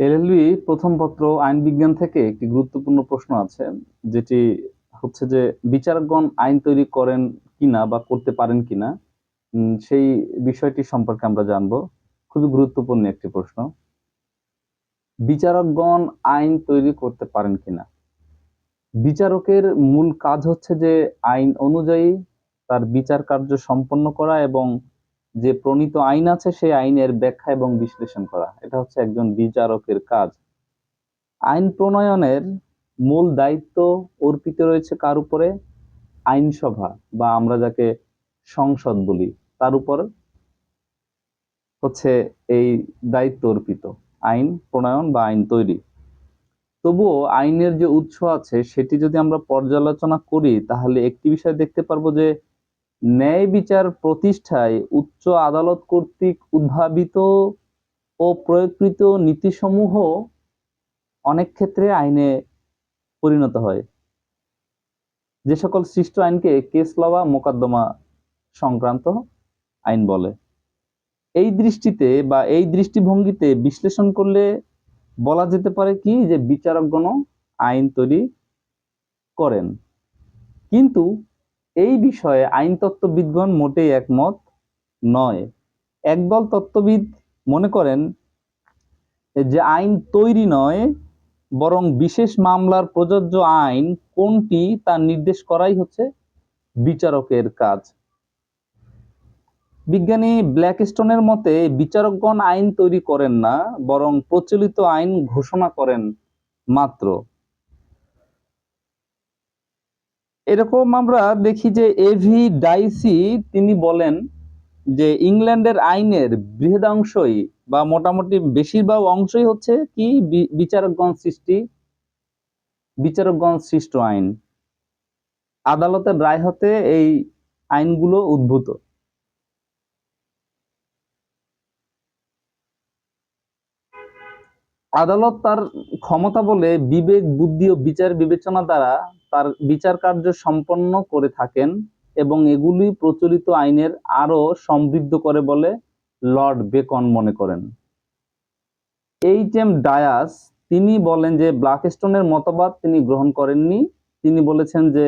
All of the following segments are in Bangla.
এলএলবি প্রথম পত্র আইন বিজ্ঞান থেকে একটি গুরুত্বপূর্ণ প্রশ্ন আছে, যেটি হচ্ছে যে বিচারকগণ আইন তৈরি করেন কিনা বা করতে পারেন কিনা সেই বিষয়টি সম্পর্কে আমরা জানব। খুবই গুরুত্বপূর্ণ একটি প্রশ্ন। বিচারকগণ আইন তৈরি করতে পারেন কিনা? বিচারকের মূল কাজ হচ্ছে যে আইন অনুযায়ী তার বিচার কার্য সম্পন্ন করা এবং যে প্রণীত আইন আছে, সেই আইনের ব্যাখ্যা এবং বিশ্লেষণ করা। এটা হচ্ছে একজন বিচারকের কাজ। আইন প্রণয়নের মূল দায়িত্ব অর্পিত রয়েছে কার উপরে? আইনসভা, বা আমরা যাকে সংসদ বলি, তার উপর হচ্ছে এই দায়িত্ব অর্পিত। আইন প্রণয়ন বা আইন তৈরি। তবুও আইনের যে উৎস আছে, সেটি যদি আমরা পর্যালোচনা করি, তাহলে একটি বিষয় দেখতে পারব যে ন্যায় বিচার প্রতিষ্ঠায় উচ্চ আদালত কর্তৃক উদ্ভাবিত ও প্রয়োগকৃত নীতিসমূহ অনেক ক্ষেত্রে আইনে পরিণত হয়। যে সকল সৃষ্ট আইনকে কেস লওয়া মোকদ্দমা সংক্রান্ত আইন বলে। এই দৃষ্টিতে বা এই দৃষ্টিভঙ্গিতে বিশ্লেষণ করলে বলা যেতে পারে কি যে বিচারকগণ আইন তৈরি করেন। কিন্তু এই বিষয়ে আইন তত্ত্ববিদগণ মোটেই একমত নয়। একদল তত্ত্ববিদ মনে করেন যে আইন তৈরি নয়, বরং বিশেষ মামলার প্রযোজ্য আইন কোনটি তা নির্দেশ করাই হচ্ছে বিচারকের কাজ। বিজ্ঞানী ব্ল্যাকস্টোনের মতে, বিচারকগণ আইন তৈরি করেন না, বরং প্রচলিত আইন ঘোষণা করেন মাত্র। এরকম আমরা দেখি যে এভি ডাইসি তিনি বলেন যে ইংল্যান্ডের আইনের বৃহদাংশই বা মোটামুটি বেশিরভাগ অংশই হচ্ছে কি বিচারকগণ সৃষ্টি, বিচারকগণ সৃষ্ট আইন। আদালতের রায় হতে এই আইনগুলো উদ্ভূত। আদালত তার ক্ষমতা বলে বিবেক, বুদ্ধি ও বিচার বিবেচনা দ্বারা তার বিচার কার্য সম্পন্ন করে থাকেন এবং এগুলি প্রচলিত আইনের আরও সমৃদ্ধ করে বলে লর্ড বেকন মনে করেন। এইচ এম ডায়াস তিনি বলেন যে ব্ল্যাকস্টোনের মতবাদ তিনি গ্রহণ করেননি। তিনি বলেছেন যে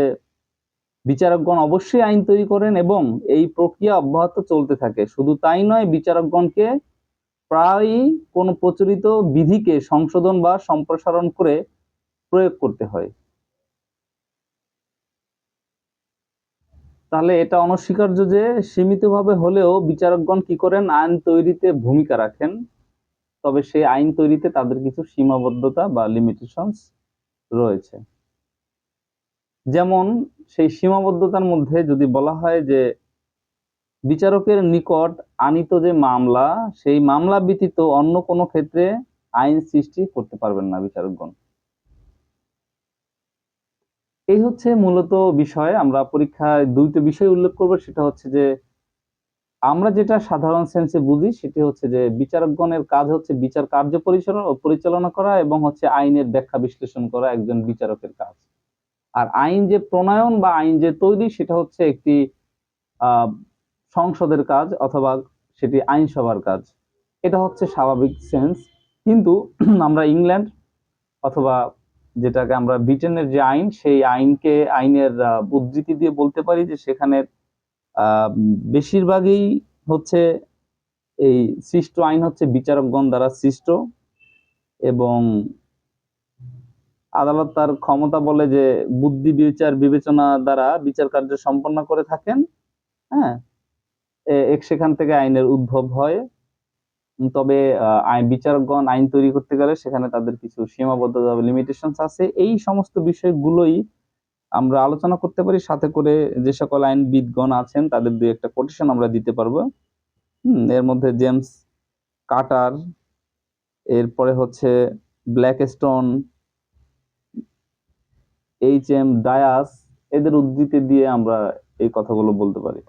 বিচারকগণ অবশ্যই আইন তৈরি করেন এবং এই প্রক্রিয়া অব্যাহত চলতে থাকে। শুধু তাই নয়, বিচারকগণকে প্রায়ই কোনো প্রচলিত বিধিকে সংশোধন বা সম্প্রসারণ করে প্রয়োগ করতে হয়। তাহলে এটা অনস্বীকার্য যে সীমিতভাবে হলেও বিচারকগণ কি করেন? আইন তৈরিতে ভূমিকা রাখেন। তবে সেই আইন তৈরিতে তাদের কিছু সীমাবদ্ধতা বা লিমিটেশনস রয়েছে। যেমন সেই সীমাবদ্ধতার মধ্যে যদি বলা হয় যে বিচারকের নিকট আনিত যে মামলা, সেই মামলা ব্যতীত অন্য কোনো ক্ষেত্রে আইন সৃষ্টি করতে পারবেন না বিচারকগণ। এই হচ্ছে মূলত বিষয়। আমরা পরীক্ষায় দুইটা বিষয় উল্লেখ করব, সেটা হচ্ছে যে আমরা যেটা সাধারণ সেন্সে বুঝি, সেটি হচ্ছে যে বিচারকগণের কাজ হচ্ছে বিচার কার্য পরিচালনা করা এবং হচ্ছে আইনের ব্যাখ্যা বিশ্লেষণ করা একজন বিচারকের কাজ। আর আইন যে প্রণয়ন বা আইন যে তৈরি, সেটা হচ্ছে একটি, আহ সংসদের কাজ অথবা সেটি আইনসভার কাজ। এটা হচ্ছে স্বাভাবিক সেন্স কিন্তু আমরা ইংল্যান্ড অথবা যেটাকে আমরা ব্রিটেনের যে আইন, সেই আইনকে, আইনের উদ্ধৃতি দিয়ে বলতে পারি যে সেখানে বেশিরভাগই হচ্ছে এই সৃষ্ট আইন হচ্ছে বিচারকগণ দ্বারা সৃষ্ট এবং আদালত তার ক্ষমতা বলে যে বুদ্ধি, বিচার, বিবেচনা দ্বারা বিচার কার্য সম্পন্ন করে থাকেন। হ্যাঁ? সেখান থেকে আইনের উদ্ভব হয়। তবে বিচারকগণ আইন তৈরি করতে গেলে সেখানে তাদের কিছু সীমাবদ্ধতা লিমিটেশনস আছে। এই সমস্ত বিষয়গুলোই আমরা আলোচনা করতে পারি। সাথে করে যে সকল আইনবিদগণ আছেন তাদের দুই একটা কোটেশন আমরা দিতে পারব। হুম, এর মধ্যে জেমস কাটার এরপরে হচ্ছে Blackstone H M Dias এদের উদ্ধৃতি দিয়ে আমরা এই কথাগুলো বলতে পারি।